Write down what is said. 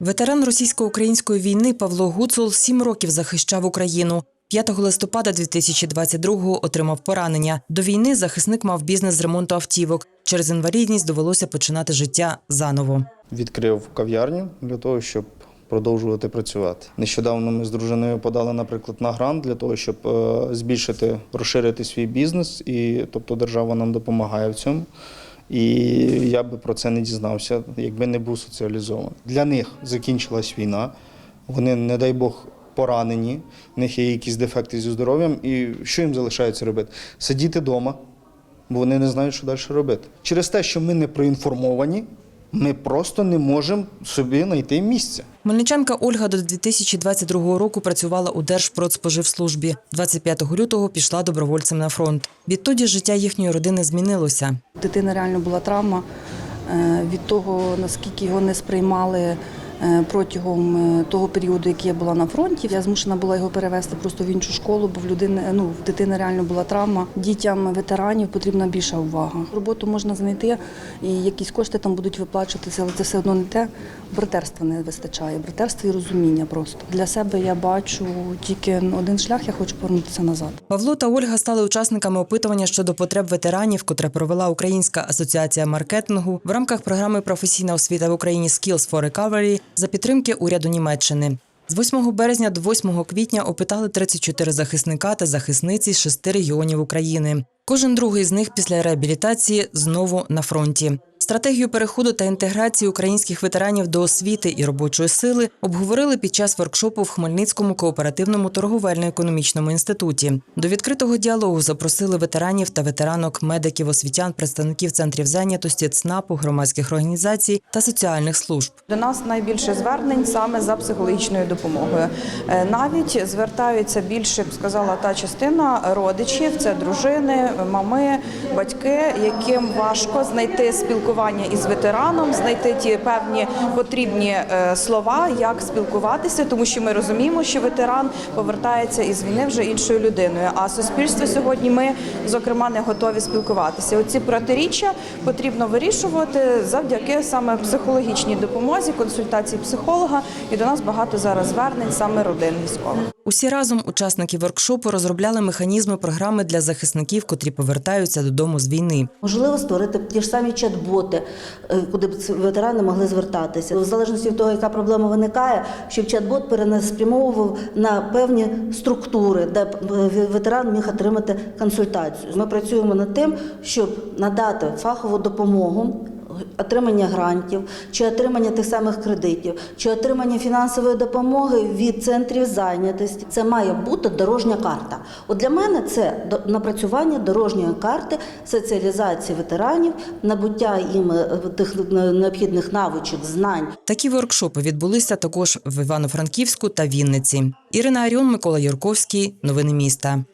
Ветеран російсько-української війни Павло Гуцул сім років захищав Україну. 5 листопада 2022-го отримав поранення. До війни захисник мав бізнес з ремонту автівок. Через інвалідність довелося починати життя заново. Відкрив кав'ярню для того, щоб продовжувати працювати. Нещодавно ми з дружиною подали, наприклад, на грант для того, щоб е, збільшити, розширити свій бізнес, і тобто держава нам допомагає в цьому. І я би про це не дізнався, якби не був соціалізований. Для них закінчилась війна. Вони, не дай Бог, поранені, в них є якісь дефекти зі здоров'ям. І що їм залишається робити? Сидіти вдома, бо вони не знають, що далі робити. Через те, що ми не проінформовані, ми просто не можемо собі знайти місце. Мельничанка Ольга до 2022 року працювала у Держпродспоживслужбі. 25 лютого пішла добровольцем на фронт. Відтоді життя їхньої родини змінилося. Дитина реально була травма е, від того, наскільки його не сприймали протягом е, того періоду, який я була на фронті. Я змушена була його перевести просто в іншу школу, бо в людини ну в дитини реально була травма. Дітям ветеранів потрібна більша увага. Роботу можна знайти, і якісь кошти там будуть виплачуватися, але це все одно не те. Братерства не вистачає. Братерства і розуміння просто для себе я бачу тільки один шлях. Я хочу повернутися назад. Павло та Ольга стали учасниками опитування щодо потреб ветеранів, котре провела Українська асоціація маркетингу в рамках програми Професійна освіта в Україні Skills for Recovery за підтримки уряду Німеччини. З 8 березня до 8 квітня опитали 34 захисника та захисниці з шести регіонів України. Кожен другий з них після реабілітації знову на фронті. Стратегію переходу та інтеграції українських ветеранів до освіти і робочої сили обговорили під час воркшопу в Хмельницькому кооперативному торговельно-економічному інституті. До відкритого діалогу запросили ветеранів та ветеранок, медиків, освітян, представників центрів зайнятості, ЦНАПу, громадських організацій та соціальних служб. До нас найбільше звернень саме за психологічною допомогою. Е, Навіть звертаються більше, б сказала та частина родичів, це дружини, мами, батьки, яким важко знайти спілкування із ветераном, знайти ті певні потрібні е, слова, як спілкуватися, тому що ми розуміємо, що ветеран повертається із війни вже іншою людиною. А суспільство сьогодні ми, зокрема, не готові спілкуватися. Оці протиріччя потрібно вирішувати завдяки саме психологічній допомозі, консультації психолога. І до нас багато зараз звернень саме родин військових. Усі разом учасники воркшопу розробляли механізми програми для захисників, котрі повертаються додому з війни. Можливо, створити ті ж самі чат-боти, е, куди б ветерани могли звертатися. В залежності від того, яка проблема виникає, щоб чат-бот перенаспрямовував на певні структури, де е, ветеран міг отримати консультацію. Ми працюємо над тим, щоб надати фахову допомогу. Отримання грантів, чи отримання тих самих кредитів, чи отримання фінансової допомоги від центрів зайнятості. Це має бути дорожня карта. От для мене це напрацювання дорожньої карти соціалізації ветеранів, набуття їм е, тих необхідних навичок, знань. Такі воркшопи відбулися також в Івано-Франківську та Вінниці. Ірина Аріон, Микола Юрковський. Новини міста.